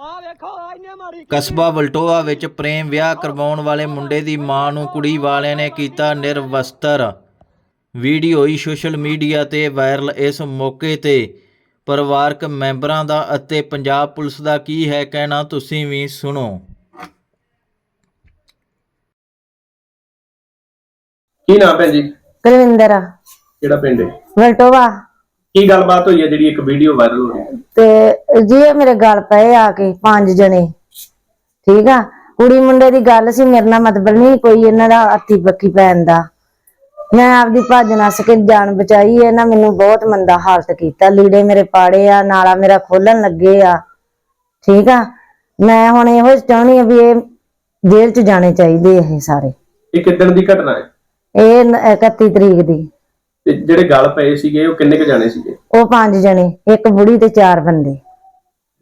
ਆ ਵੇਖੋ ਇਹਨੇ ਮਾਰੀ ਕਸਬਾ ਵਲਟੋਆ ਵਿੱਚ ਪ੍ਰੇਮ ਵਿਆਹ ਕਰਵਾਉਣ ਵਾਲੇ ਮੁੰਡੇ ਦੀ ਮਾਂ ਨੂੰ ਕੁੜੀ ਵਾਲਿਆਂ ਨੇ ਕੀਤਾ ਨਿਰਵਸਤਰ। ਵੀਡੀਓ ਹੋਈ ਸੋਸ਼ਲ ਮੀਡੀਆ ਤੇ ਵਾਇਰਲ ਇਸ ਮੌਕੇ ਤੇ। ਪਰਿਵਾਰਕ ਮੈਂਬਰਾਂ ਦਾ ਅਤੇ ਪੰਜਾਬ ਪੁਲਿਸ ਦਾ ਕੀ ਹੈ ਕਹਿਣਾ ਤੁਸੀਂ ਵੀ ਸੁਣੋ। ਕੀ ਨਾਮ ਭੈਣ ਜੀ? ਕੁਲਵਿੰਦਰ। ਕਿਹੜਾ ਪਿੰਡ ਹੈ? ਵਲਟੋਵਾ ਕੀ ਗੱਲਬਾਤ ਹੋਈ ਹੈ ਜਿਹੜੀ ਇੱਕ ਵੀਡੀਓ ਵਾਇਰਲ ਹੋ ਰਹੀ ਹੈ? ਤੇ ਜੀ ਇਹ ਮੇਰੇ ਗੱਲ ਪਏ ਆ ਕੇ ਪੰਜ ਜਣੇ। ਠੀਕ ਆ? ਕੁੜੀ ਮੁੰਡੇ ਦੀ ਗੱਲ ਸੀ ਮੇਰੇ ਨਾਲ ਮਤਲਬ ਨਹੀਂ ਕੋਈ ਇਹਨਾਂ ਦਾ ਹੱਥੀ ਬੱਕੀ ਪੈਣ ਦਾ। ਮੈਂ ਆਪਦੀ ਭੱਜ ਨੱਸ ਕੇ ਜਾਨ ਬਚਾਈ ਇਹਨਾਂ ਮੈਨੂੰ ਬਹੁਤ ਮੰਦਾ ਹਾਲਤ ਕੀਤਾ। ਲੀੜੇ ਮੇਰੇ ਪਾੜੇ ਆ ਨਾਲਾ ਮੇਰਾ ਖੋਲਣ ਲੱਗੇ ਆ। ਠੀਕ ਆ? ਮੈਂ ਹੁਣ ਇਹੋ ਚਾਹੁੰਦੀ ਆ ਵੀ ਇਹ ਜੇਲ੍ਹ 'ਚ ਜਾਣੇ ਚਾਹੀਦੇ ਇਹ ਸਾਰੇ। ਇਹ ਕਿੱਦਣ ਦੀ ਘਟਨਾ ਹੈ? ਇਹ ਨ- 31 ਤਰੀਕ ਦੀ। ਤੇ ਜਿਹੜੇ ਗੱਲ ਪਏ ਸੀਗੇ ਉਹ ਕਿੰਨੇ ਕ ਜਾਣੇ ਸੀਗੇ? ਉਹ ਪੰਜ ਜਣੇ ਇੱਕ ਬੁੜੀ ਤੇ ਚਾਰ ਬੰਦੇ।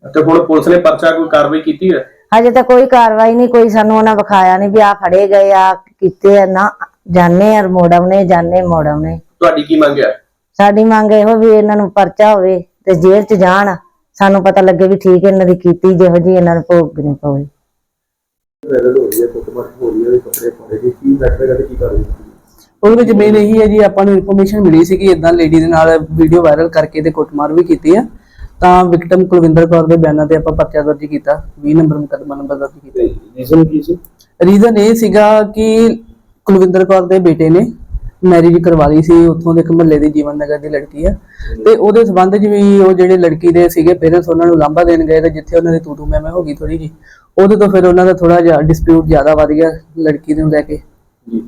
ਤੇ ਹੁਣ ਪੁਲਿਸ ਨੇ ਪਰਚਾ ਕੋਈ ਕਾਰਵਾਈ ਕੀਤੀ ਹੈ? ਹਜੇ ਤਾਂ ਕੋਈ ਕਾਰਵਾਈ ਨਹੀਂ ਕੋਈ ਸਾਨੂੰ ਉਹਨਾਂ ਵਿਖਾਇਆ ਨਹੀਂ ਵੀ ਆ ਫੜੇ ਗਏ ਆ ਕੀਤੇ ਆ ਨਾ ਜਾਣੇ ਆ ਮੋੜਵਨੇ ਜਾਣੇ ਮੋੜਵਨੇ ਤੁਹਾਡੀ ਕੀ ਮੰਗ ਹੈ? ਸਾਡੀ ਮੰਗ ਇਹੋ ਵੀ ਇਹਨਾਂ ਨੂੰ ਪਰਚਾ ਹੋਵੇ ਤੇ ਜੇਲ੍ਹ 'ਚ ਜਾਣ ਸਾਨੂੰ ਪਤਾ ਲੱਗੇ ਵੀ ਠੀਕ ਇਹਨਾਂ ਦੀ ਕੀਤੀ ਜਿਹੋ ਜੀ ਇਹਨਾਂ ਨੂੰ ਭੋਗਣੀ ਪਵੇ। ਉਹਦੇ ਵਿੱਚ ਮੇਨ ਇਹੀ ਹੈ ਜੀ ਆਪਾਂ ਨੂੰ ਇਨਫੋਰਮੇਸ਼ਨ ਮਿਲੀ ਸੀ ਕਿ ਇਦਾਂ ਲੇਡੀ ਦੇ ਨਾਲ ਵੀਡੀਓ ਵਾਇਰਲ ਕਰਕੇ ਤੇ ਕੁੱਟਮਾਰ ਵੀ ਕੀਤੀ ਆ। ਤਾਂ ਵਿਕਟਮ ਕੁਲਵਿੰਦਰ ਕੌਰ ਦੇ ਬਿਆਨਾਂ ਤੇ ਆਪਾਂ ਪਰਚਾ ਦਰਜ ਕੀਤਾ 20 ਨੰਬਰ ਮੁਕੱਦਮਾ ਨੰਬਰ ਦਰਜ ਕੀਤਾ। ਰੀਜ਼ਨ ਕੀ ਸੀ? ਰੀਜ਼ਨ ਇਹ ਸੀਗਾ ਕਿ ਕੁਲਵਿੰਦਰ ਕੌਰ ਦੇ ਬੇਟੇ ਨੇ ਮੈਰਿਜ ਕਰਵਾ ਲਈ ਸੀ ਉੱਥੋਂ ਦੇ ਇੱਕ ਮਹੱਲੇ ਦੀ ਜੀਵਨ ਨਗਰ ਦੀ ਲੜਕੀ ਆ। ਤੇ ਉਹਦੇ ਸਬੰਧ 'ਚ ਵੀ ਉਹ ਜਿਹੜੇ ਲੜਕੀ ਦੇ ਸੀਗੇ ਪੇਰੈਂਟਸ ਉਹਨਾਂ ਨੂੰ ਲਾਂਭਾ ਦੇਣ ਗਏ ਤੇ ਜਿੱਥੇ ਉਹਨਾਂ ਦੀ ਤੂ ਤੂ ਮੈਂ ਹੋ ਗਈ ਥੋੜੀ ਜੀ। ਉਹਦੇ ਤੋਂ ਫਿਰ ਉਹਨਾਂ ਦਾ ਥੋੜਾ ਜਿਹਾ ਡਿਸਪਿਊਟ ਜ਼ਿਆਦਾ ਵੱਧ ਗਿਆ ਲੜਕੀ ਨੂੰ ਲੈ ਕੇ। ਜੀ।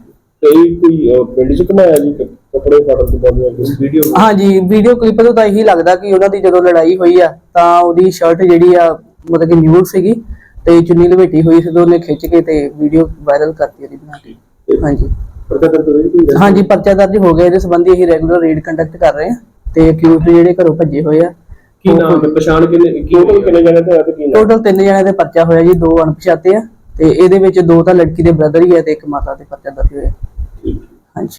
ਕਈ ਕੋਈ ਪਿੰਡ ਚ ਕਮਾਇਆ ਜੀ? ਕੱਪੜੇ ਫਾੜਨ ਤੋਂ ਬਾਅਦ ਵੀਡੀਓ ਹਾਂਜੀ ਵੀਡੀਓ ਕਲਿੱਪ ਤੋਂ ਤਾਂ ਇਹੀ ਲੱਗਦਾ ਕਿ ਉਹਨਾਂ ਦੀ ਜਦੋਂ ਲੜਾਈ ਹੋਈ ਆ ਤਾਂ ਉਹਦੀ ਸ਼ਰਟ ਜਿਹੜੀ ਆ ਮਤਲਬ ਕਿ ਨਿਊਡ ਸੀਗੀ ਤੇ ਚੁੰਨੀ ਲਪੇਟੀ ਹੋਈ ਸੀ ਤੇ ਉਹਨੇ ਖਿੱਚ ਕੇ ਤੇ ਵੀਡੀਓ ਵਾਇਰਲ ਕਰਤੀ ਉਹਦੀ ਬਣਾ ਕੇ। ਹਾਂਜੀ। ਪਰਚਾ ਦਰਜ ਹੋਈ ਕੋਈ? ਹਾਂਜੀ ਪਰਚਾ ਦਰਜ ਹੋ ਗਿਆ। ਇਹਦੇ ਸੰਬੰਧੀ ਅਸੀਂ ਰੈਗੂਲਰ ਰੇਡ ਕੰਡਕਟ ਕਰ ਰਹੇ ਹਾਂ ਤੇ ਅਕਿਊਜ਼ਡ ਜਿਹੜੇ ਘਰੋਂ ਭੱਜੇ ਹੋਏ ਆ ਕੀ ਨਾਮ ਹੈ? ਪਛਾਣ ਕਿੰਨੇ ਕਿਉਂ ਕਿੰਨੇ ਜਣੇ ਤੇ ਆ ਤੇ ਕੀ ਨਾਮ? ਟੋਟਲ ਤਿੰਨ ਪਰਚਾ ਹੋਇਆ ਜੀ ਦੋ ਅਣਪਛਾਤੇ ਆ ਤੇ ਇਹਦੇ ਵਿੱਚ ਦੋ ਤਾਂ ਲੜਕੀ ਦੇ ਬ੍ਰਦਰ ਹੀ ਆ ਤੇ ਇੱਕ ਮਾਤਾ ਤੇ ਪਰਚਾ ਦਰਜ ਹੋਇਆ। ਹਾਂਜੀ।